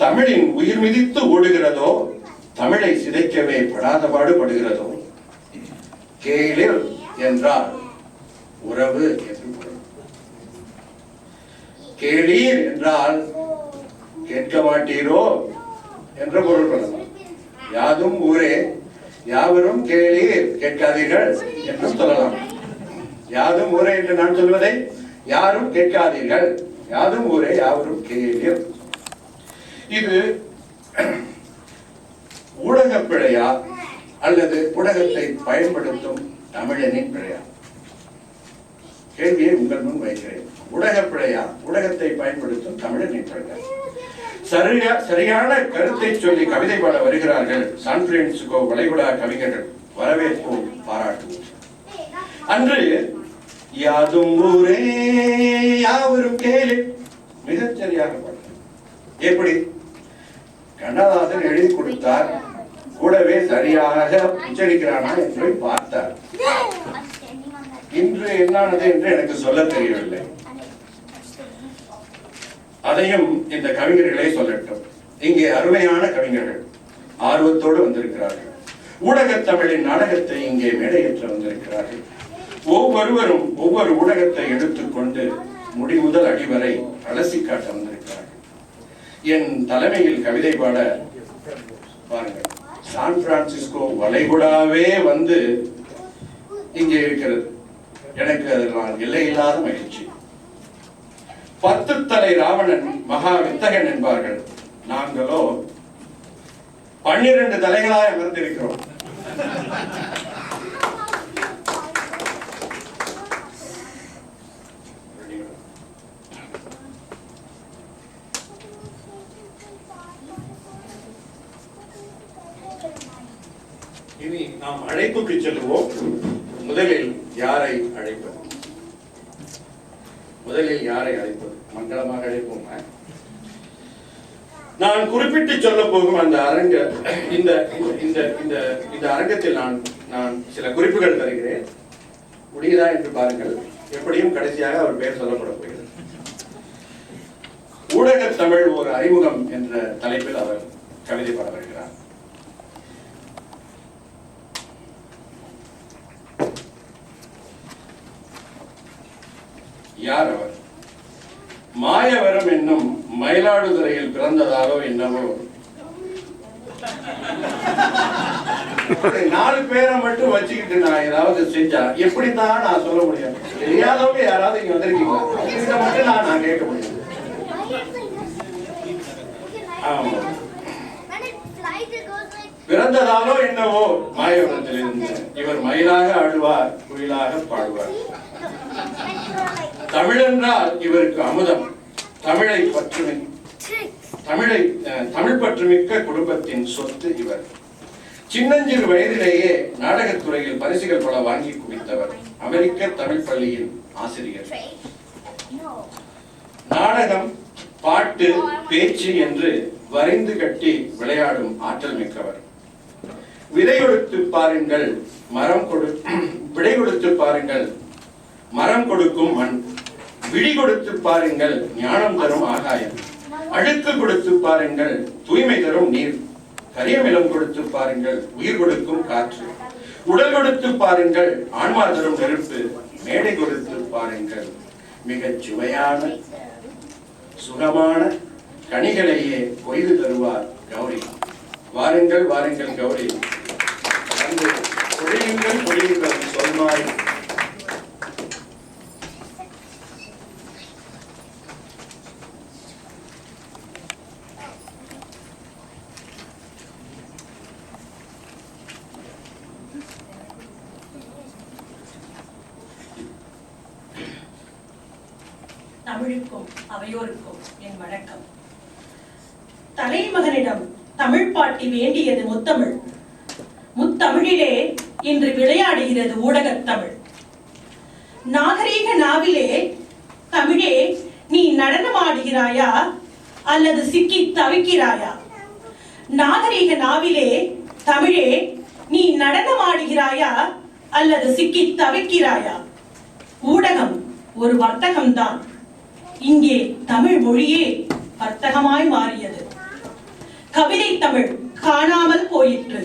தமிழின் உயிர் மிதித்து ஓடுகிறதோ தமிழை சிதைக்கவே படாத பாடுபடுகிறதோ கேளிர் என்றால் உறவு என்று பொருள். கேளீர் என்றால் கேட்க மாட்டீரோ என்ற பொருள் கொள்ளலாம் யாதும் ஊரே யாவரும் கேளீர் கேட்காதீர்கள் என்று சொல்லலாம். யாதும் ஊரே என்று நான் சொல்வதை யாரும் கேட்காதீர்கள். யாதும் ஊரே யாவரும் கேளீர் இது ஊடக பிழையா அல்லது ஊடகத்தை பயன்படுத்தும் தமிழனின் பிழையா? கேள்வியை உங்கள் முன் வைக்கிறேன். ஊடக பிழையா? ஊடகத்தை பயன்படுத்தும் தமிழனின் பிழையா? சரியா சரியான கருத்தை சொல்லி கவிதை பாட வருகிறார்கள் சான் பிரான்சிஸ்கோ வளைகுடா கவிஞர்கள். வரவேற்போம் பாராட்டுவோம். அன்று யாதும் ஊரே யாவரும் கேளு. மிகச் சரியாக பாடினார் எப்படி? கண்ணதாசன் எழுதி கொடுத்தார். கூடவே சரியாக உச்சரிக்கிறானா என்று பார்த்தார். இன்று என்னானது என்று எனக்கு சொல்ல தெரியவில்லை. அதையும் இந்த கவிஞர்களே சொல்லட்டும். இங்கே அருமையான கவிஞர்கள் ஆர்வத்தோடு வந்திருக்கிறார்கள். ஊடகத் தமிழின் நாடகத்தை இங்கே மேடையேற்ற வந்திருக்கிறார்கள். ஒவ்வொருவரும் ஒவ்வொரு ஊடகத்தை எடுத்துக்கொண்டு முடிமுதல் அடிவரை அலசி காட்ட வந்திருக்கிறார்கள். என் தலைமையில் கவிதை பாட பாருங்கள். சான் பிரான்சிஸ்கோ வளைகுடாவே வந்து இங்கே இருக்கிறது. எனக்கு அதில் நான் எல்லையில்லாத மகிழ்ச்சி. பத்து தலை ராவணன் மகா வித்தகன் என்பார்கள். நாங்களோ பன்னிரண்டு தலைகளாக அமர்ந்திருக்கிறோம் இனி நாம் அழைப்புக்கு செல்லுவோம் முதலில் யாரை அழைப்பது? முதலில் யாரை அழைப்பது? மங்களமாக அழைப்போமா? நான் குறிப்பிட்டு சொல்ல போகும் அந்த அரங்க இந்த இந்த- இந்த இந்த அரங்கத்தில் நான் நான் சில குறிப்புகள் தருகிறேன். முடியுதா என்று பாருங்கள். எப்படியும் கடைசியாக அவர் பெயர் சொல்லப்பட போகிறது. ஊடக தமிழ் ஒரு அறிமுகம் என்ற தலைப்பில் அவர் கவிதை பாட யார் அவர்? மாயவரம் என்னும் மயிலாடுதுறையில் பிறந்ததாலோ என்னவோ. நாலு பேரை மட்டும் வச்சுக்கிட்டு நான் ஏதாவது செஞ்சா எப்படிதான் நான் சொல்ல முடியும்? தெரியாதவங்க யாராவது இங்க வந்திருக்கீங்களா? இதை மட்டும் நான் நான் கேட்க முடியும். ஆமா. பிறந்ததாலோ என்னவோ மாயவரத்திலிருந்து இவர் மயிலாக ஆடுவார் குயிலாக பாடுவார். தமிழென்றால் இவருக்கு அமுதம். தமிழை பற்றுமை தமிழை தமிழ் பற்றுமிக்க குடும்பத்தின் சொத்து இவர். சின்னஞ்சிறு வயதிலேயே நாடகத்துறையில் பரிசுகள் பல வாங்கி குவித்தவர். அமெரிக்க தமிழ் பள்ளியின் ஆசிரியர். நாடகம் பாட்டு பேச்சு என்று வரைந்து கட்டி விளையாடும் ஆற்றல் மிக்கவர். விதை கொடுத்து பாருங்கள் மரம் கொடு விடை கொடுத்து பாருங்கள் மரம் கொடுக்கும் மண். விழி கொடுத்து பாருங்கள் ஞானம் தரும் ஆகாயம். அழுக்கு கொடுத்து பாருங்கள் தூய்மை தரும் நீர். கரியமிலம் கொடுத்து பாருங்கள் உயிர் கொடுக்கும் காற்று. உடல் கொடுத்து பாருங்கள் ஆன்மா தரும் நெருப்பு. மேடை கொடுத்து பாருங்கள் மிகச் சுவையான சுகமான கனிகளையே கொய்து தருவார் கௌரி. வாருங்கள் வாருங்கள் கௌரி. வந்து பொழியுங்கள் பொழியுங்கள் தமிழுக்கும் அவையோருக்கும் என் வணக்கம். தலைமகனிடம் தமிழ் பாட்டி வேண்டியது முத்தமிழ். முத்தமிழிலே இன்று விளையாடுகிறது ஊடகத் தமிழ். நாகரீக நாவிலே தமிழே நீ நடனமாடுகிறாயா அல்லது சிக்கி தவிக்கிறாயா? நாகரீக நாவிலே தமிழே நீ நடனமாடுகிறாயா அல்லது சிக்கி தவிக்கிறாயா? ஊடகம் ஒரு வர்த்தகம்தான். இங்கே தமிழ் மொழியே வர்த்தகமாய் மாறியது. கவிதை தமிழ் காணாமல் போயிற்று.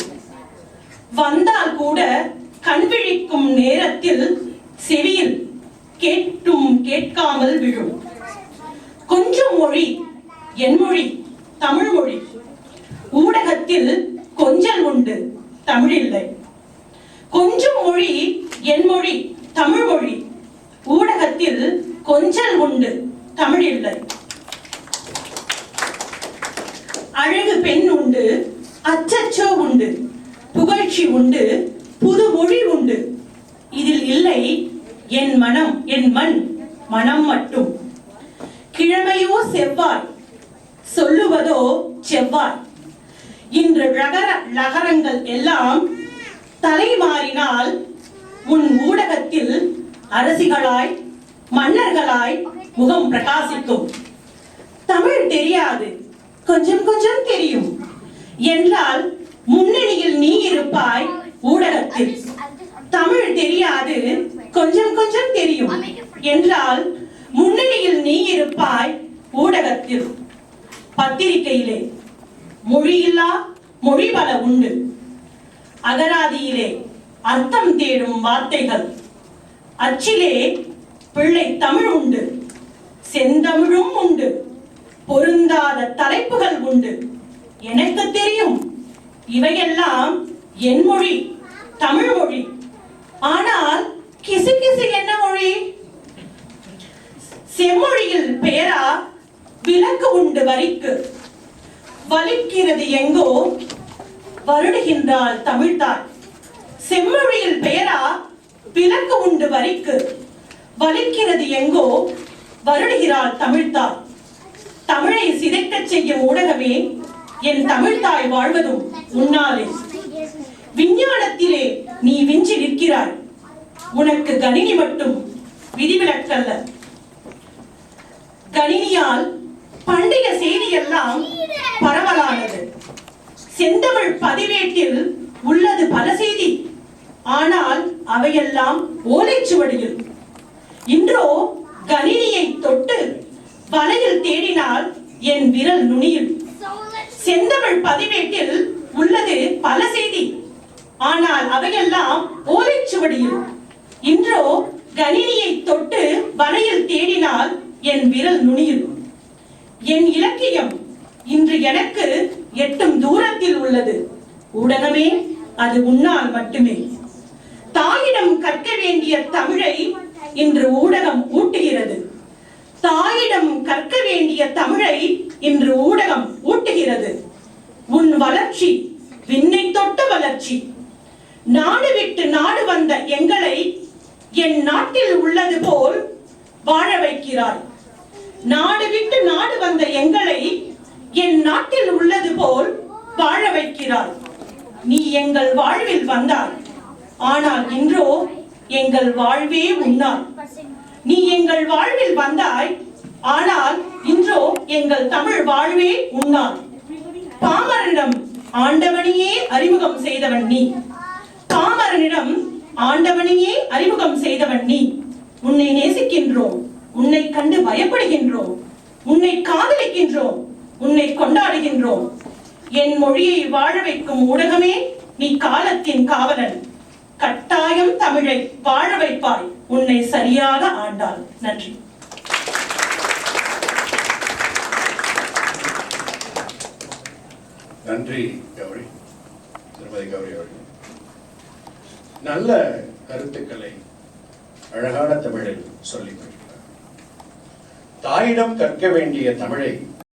வந்தால் கூட கண்விழிக்கும் நேரத்தில் செவியில் கேட்டும் கேட்காமல் விழும். கொஞ்சம் மொழி என் மொழி தமிழ் மொழி. ஊடகத்தில் கொஞ்சல் உண்டு தமிழில்லை. கொஞ்சம் மொழி என் மொழி தமிழ் மொழி. ஊடகத்தில் கொஞ்சல் உண்டு தமிழில்லை அழகு பெண் உண்டு அச்சச்சோ உண்டு புகழ்ச்சி உண்டு புது மொழி உண்டு. இதில் இல்லை என் மனம் என் மண் மனம் மட்டும். கிழமையோ செவ்வாய் சொல்லுவதோ செவ்வாய். இன்று ரகர லகரங்கள் எல்லாம் தலை மாறினால் உன் ஊடகத்தில் அரசிகளாய் மன்னர்களாய் முகம் பிரகாசிக்கும். தமிழ் தெரியாது. கொஞ்சம் கொஞ்சம் தெரியும். என்றால் முன்னணியில் நீ இருப்பாய் ஊடகத்தில். தமிழ் தெரியாது. கொஞ்சம் கொஞ்சம் தெரியும். என்றால் முன்னணியில் நீ இருப்பாய் ஊடகத்தில். பத்திரிகையிலே. மொழியில்லா மொழி பல உண்டு. அகராதியிலே அர்த்தம் தேடும் வார்த்தைகள். அச்சிலே பிள்ளை தமிழ் உண்டு. செந்தமிழும் உண்டு. பொருந்தாத தலைப்புகள் உண்டு. எனக்கு தெரியும் இவையெல்லாம் என் மொழி தமிழ் மொழி. ஆனால் கிசு கிசு என்ன மொழி? செம்மொழியில் பெயரா விலக்கு உண்டு வரிக்கு. வலிக்கிறது எங்கோ வருடுகின்றாள் தமிழ்தாய் செம்மொழியில் பெயரா விலக்கு உண்டு வரிக்கு. வலிக்கிறது எங்கோ வருடுகிறாள் தமிழ்தாய். தமிழை சிதைக்கச் செய்யும் ஊடகமே என் தமிழ்தாய் வாழ்வதும் உன்னாலே விஞ்ஞானத்திலே நீ விஞ்சி நிற்கிறாய். உனக்கு கணினி மட்டும் விதிவிலக்கல்ல. கணினியால் பண்டைய செய்தியெல்லாம் பரவலானது. செந்தமிழ் பதிவேட்டில் உள்ளது பல செய்தி. ஆனால் அவையெல்லாம் ஓலைச்சுவடியில். இன்றோ கணினியை தொட்டு வலையில் தேடினால் என் விரல் நுனியில் செந்தமிழ் பதிவேட்டில் உள்ளது பல செய்தி. ஆனால் அவையெல்லாம் ஓலைச்சுவடியில் இன்றோ கணினியை தொட்டு வலையில் தேடினால் என் விரல் நுனியில் என் இலக்கியம் இன்று எனக்கு எட்டும் தூரத்தில் உள்ளது. ஊடகமே அது உன்னால் மட்டுமே. தாயிடம் கற்க வேண்டிய தமிழை இன்று ஊடகம் ஊட்டுகிறது. தாயிடம் கற்க வேண்டிய தமிழை இன்று ஊடகம் ஊட்டுகிறது. உன் வளர்ச்சி விண்ணை தொட்ட வளர்ச்சி. நாடு விட்டு நாடு வந்த எங்களை என் நாட்டில் உள்ளது போல் வாழ வைக்கிறாய். நாடு விட்டு நாடு வந்த எங்களை என் நாட்டில் உள்ளது போல் வாழ வைக்கிறாய். நீ எங்கள் வாழ்வில் வந்தாய். ஆனால் இன்றோ எங்கள் வாழ்வே உன்னாய் நீ எங்கள் வாழ்வில் வந்தாய் ஆனால் இன்றோ எங்கள் தமிழ் வாழ்வே உன்னாய் பாமரனிடம் ஆண்டவனையே அறிமுகம் செய்தவன் நீ. பாமரனிடம் ஆண்டவனையே அறிமுகம் செய்தவன் நீ. உன்னை நேசிக்கின்றோம் உன்னை கண்டு பயப்படுகின்றோம் உன்னை காதலிக்கின்றோம் உன்னை கொண்டாடுகின்றோம். என் மொழியை வாழ வைக்கும் ஊடகமே நீ காலத்தின் காவலன். கட்டாயம் தமிழை வாழ வைப்பாய். உன்னை சரியாக ஆண்டாள் நன்றி. நன்றி கௌரி. திருமதி கௌரி அவர்கள். நல்ல கருத்துக்களை அழகான தமிழில் சொல்லி வருகிறார் தாயிடம் கற்க வேண்டிய தமிழை